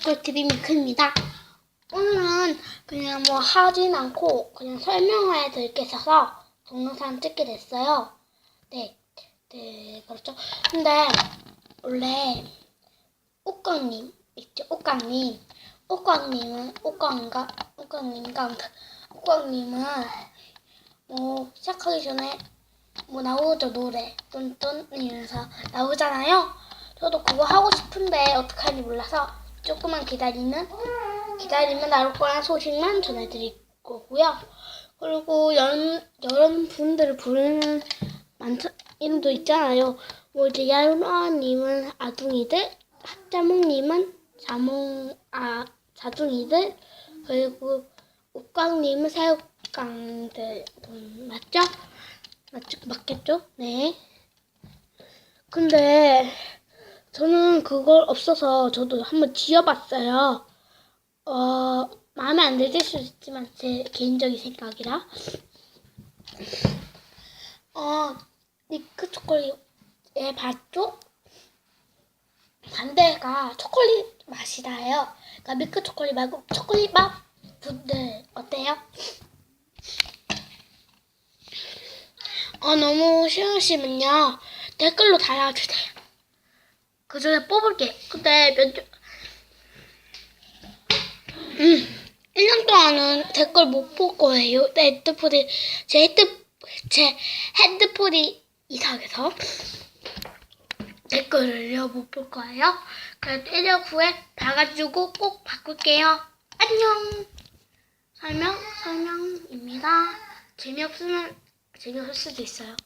미크스콜 TV 미크입니다. 오늘은 그냥 뭐 하진 않고 그냥 설명해 드릴 게 있어서 동영상 찍게 됐어요. 네, 네, 그렇죠. 근데 원래 옥광님 있죠, 옥광님. 옥광님은 옥광인가, 옥광님인가, 옥광님은 뭐 시작하기 전에 뭐 나오죠 노래 뚠뚠 이러면서 나오잖아요. 저도 그거 하고 싶은데 어떻게 하는지 몰라서 조금만 기다리는 기다리면 나올 거란 소식만 전해드릴 거고요. 그리고 여러 여러 분들 부르는 많은 이름도 있잖아요. 뭐 이제 야루아님은 아둥이들, 핫자몽님은 자몽 아 자둥이들, 그리고 옥광님은 사육강들 음, 맞죠? 맞죠? 맞겠죠? 네. 근데 저는 그걸 없어서 저도 한번 지어봤어요. 어, 마음에 안 드실 수 있지만 제 개인적인 생각이라. 어, 미크 초콜릿의 맛쪽 반대가 초콜릿 맛이 나요. 그러니까 미크 초콜릿 말고 초콜릿 맛 분들 어때요? 어, 너무 싫으시면요. 댓글로 달아주세요. 그 중에 뽑을게. 근데 몇 주, 음, 1년 동안은 댓글 못볼 거예요. 내 핸드폰이, 제 핸드, 제 핸드폰이 이상해서 댓글을요, 못 볼 거예요. 그래도 1년 후에 봐가지고 꼭 바꿀게요. 안녕! 설명, 설명입니다. 재미없으면, 재미없을 수도 있어요.